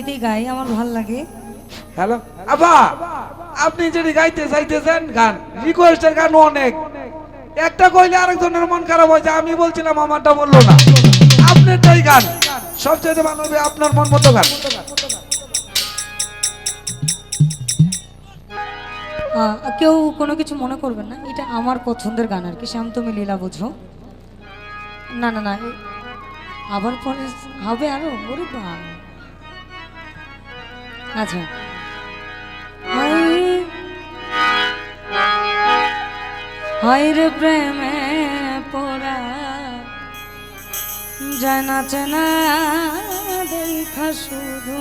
এতেই গাই আমার ভালো লাগে। হ্যালো? আবা আপনি যদি গাইতে চাইতেছেন গান রিকোয়েস্টের গান অনেক। একটা কইলে আরেকজনের মন খারাপ হয়েছে আমি বলছিলাম আমারটা বলল না। আপনারটাই গান। সবচেয়ে ভালো হবে আপনার মন মতো গান। কেউ কোনো কিছু মনে করবেন না এটা আমার পছন্দের গান আর কি শ্যাম তুমি লীলা বোঝো। না না না আবার পরে হবে আরও ওরে বাবা। আচ্ছা হায় হায় রে প্রেমে পড়া, জানা চেনা দেখা শুধু।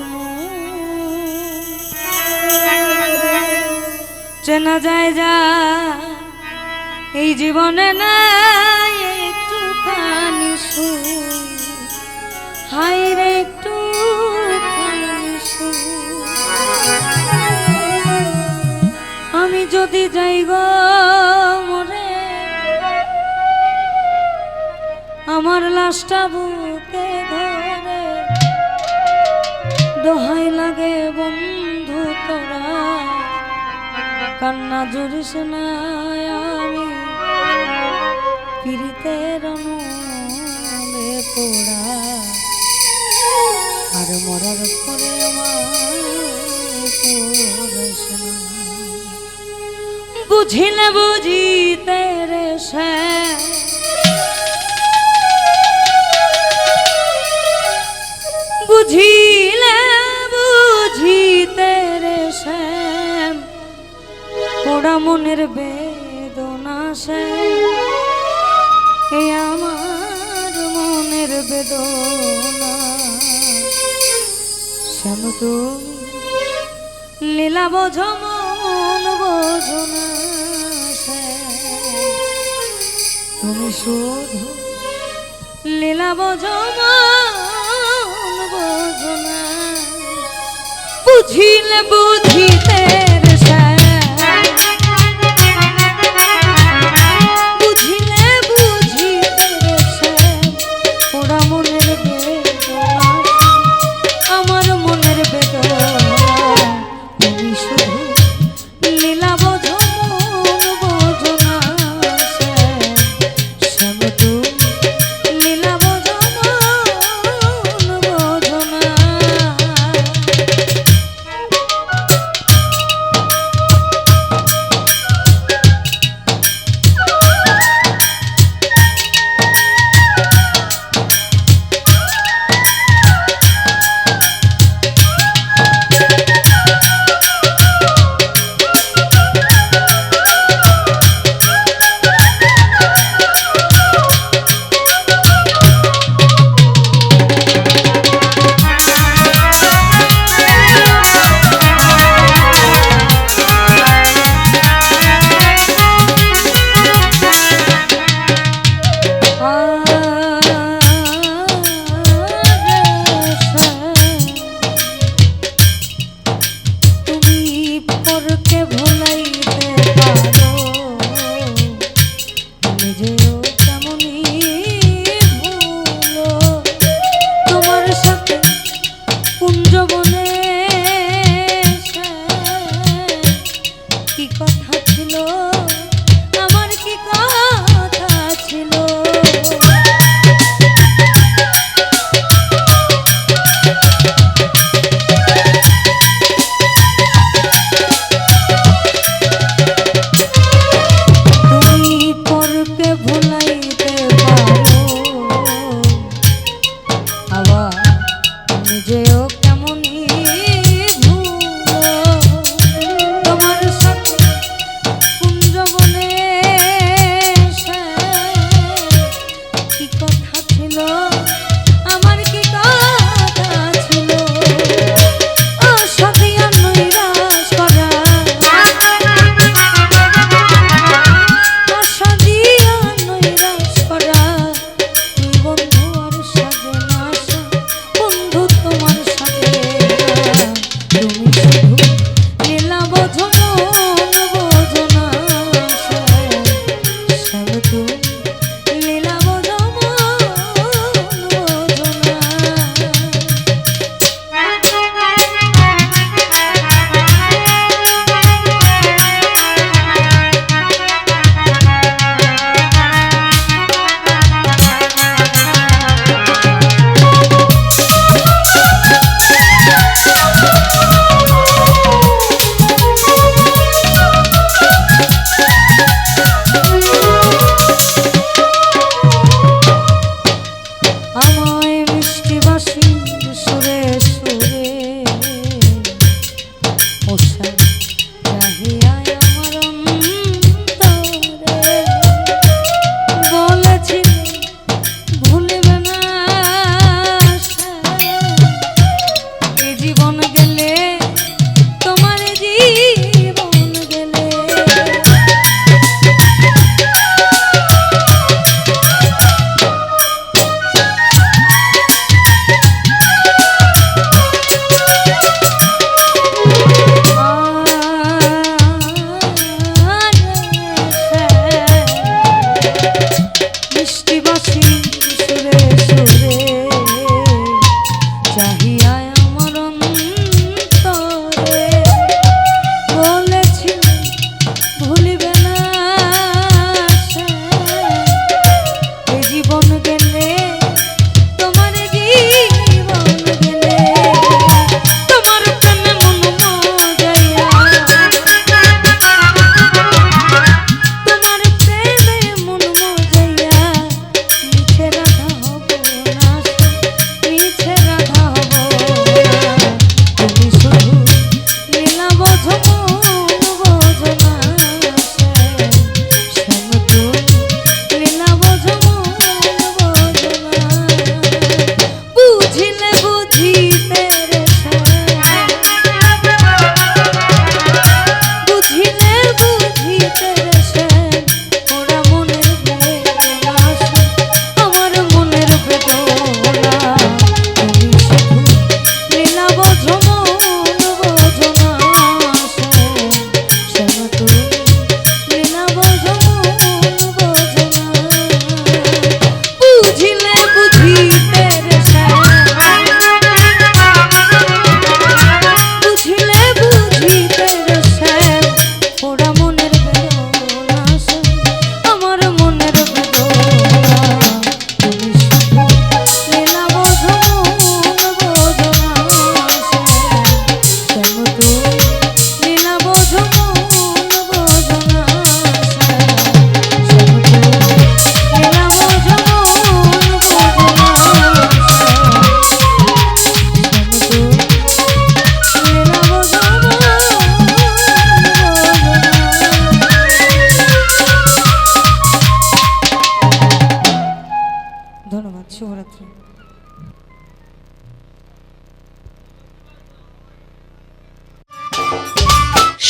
চেনা যায় যা এই জীবনে নাই একটুখানি সুখ হাই রে যদি যাই গো মরে আমার লাশটা বুকে ধরে, দোহাই লাগে বন্ধু তোরা, কান্না জুড়িস না আমি পিড়িতের পোড়া আর মরার পরে আমার পড়িস। বুঝিলে বুঝিতে রে সে। বুঝিলে বুঝিতে রে শ্যাম পোড়া মনের বেদনা এই আমার মনের বেদনা। শ্যাম তুমি লীলা বোঝ, মন বোঝো তুমি শুধু লীলা বোঝ মন বোঝো